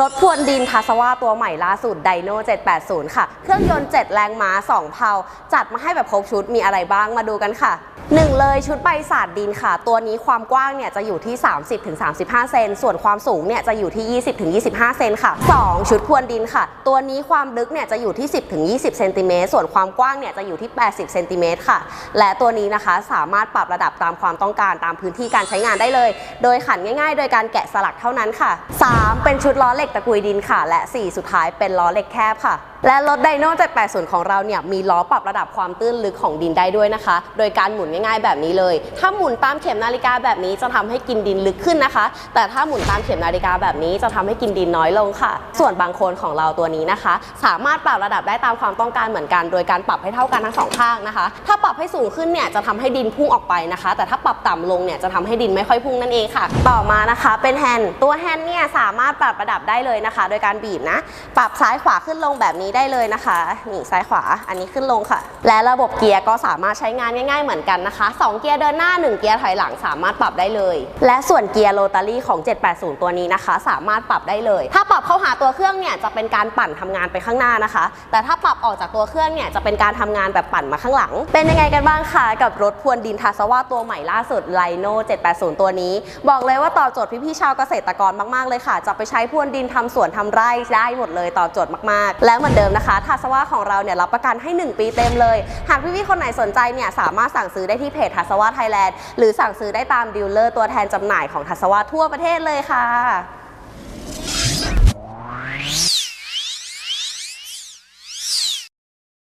รถพรวนดินทัสวาตัวใหม่ล่าสุดไดโน780 ค่ะ เครื่องยนต์ 7 แรงม้า 2 เพาจัดมาให้แบบครบชุดมีอะไรบ้างมาดูกันค่ะ1เลยชุดใบสาดดินค่ะ ตัวนี้ความกว้างเนี่ยจะอยู่ที่ 30-35 เซนส่วนความสูงเนี่ยจะอยู่ที่ 20-25 เซนค่ะ 2 ชุดพรวนดินค่ะ ตัวนี้ความลึกเนี่ยจะอยู่ที่ 10-20 เซนติเมตรส่วนความกว้างเนี่ยจะอยู่ที่ 80 เซนติเมตรค่ะ และตัวนี้นะคะสามารถปรับระดับตามความต้องการตามพื้นที่การใช้งานได้เลย โดยขันง่าย ๆ โดยการแกะสลักเท่านั้นค่ะ 3 เป็นชุดล้อเหล็กตะกุยดินค่ะ และ 4 สุดท้ายเป็นล้อเหล็กแคบค่ะ และรถไดโน่780 ของเราเนี่ยมีล้อปรับระดับความตื้นลึกของดินได้ด้วยนะคะ โดยการหมุนง่ายๆแบบนี้เลย ถ้าหมุนตามเข็มนาฬิกาแบบนี้จะทำให้กินดินลึกขึ้นนะคะ แต่ถ้าหมุนตามเข็มนาฬิกาแบบนี้จะทำให้กินดินน้อยลงค่ะ ส่วนบางโคนของเราตัวนี้นะคะ สามารถปรับระดับได้ตามความต้องการเหมือนกัน โดยการปรับให้เท่ากันทั้งสองข้างนะคะ ถ้าปรับให้สูงขึ้นเนี่ยจะทำให้ดินพุ่งออกไปนะคะ แต่ถ้าปรับต่ำลงเนี่ยจะทำให้ดินไม่ค่อยพุ่งนั่นเองค่ะ ต่อมานะคะ เป็นแฮนด์ตัวแฮนด์เนี่ยสามารถปรับระดับได้เลยนะคะ โดยการบีบนะ ปรับซ้ายขวาขึ้นลงแบบนี้ได้เลยนะคะนี่ซ้ายขวาอันนี้ขึ้นลงค่ะ และระบบเกียร์ก็สามารถใช้งานง่าย ๆ เหมือนกันนะคะ 2 เกียร์เดินหน้า 1 เกียร์ถอยหลังสามารถปรับได้เลย และส่วนเกียร์โรตารี่ของ 780 ตัวนี้นะคะ สามารถปรับได้เลย ถ้าปรับเข้าหาตัวเครื่องเนี่ยจะเป็นการปั่นทำงานไปข้างหน้านะคะ แต่ถ้าปรับออกจากตัวเครื่องเนี่ยจะเป็นการทำงานแบบปั่นมาข้างหลัง เป็นยังไงกันบ้างคะกับรถพรวนดินทาสวาตัวใหม่ล่าสุดไลโน780 ตัวนี้ บอกเลยว่าตอบโจทย์พี่ๆชาวเกษตรกรมากๆเลยค่ะ จะไปใช้พรวนดินทำสวนทำไร่ได้หมดเลยตอบโจทย์มากๆ แล้วเหมือนเดิมนะคะทัสวาของเราเนี่ยรับประกันให้ 1 ปีเต็มเลย หากพี่ๆคนไหนสนใจเนี่ยสามารถสั่งซื้อได้ที่เพจทัสวาไทยแลนด์หรือสั่งซื้อได้ตามดีลเลอร์ตัวแทนจำหน่ายของทัสวาทั่วประเทศเลยค่ะ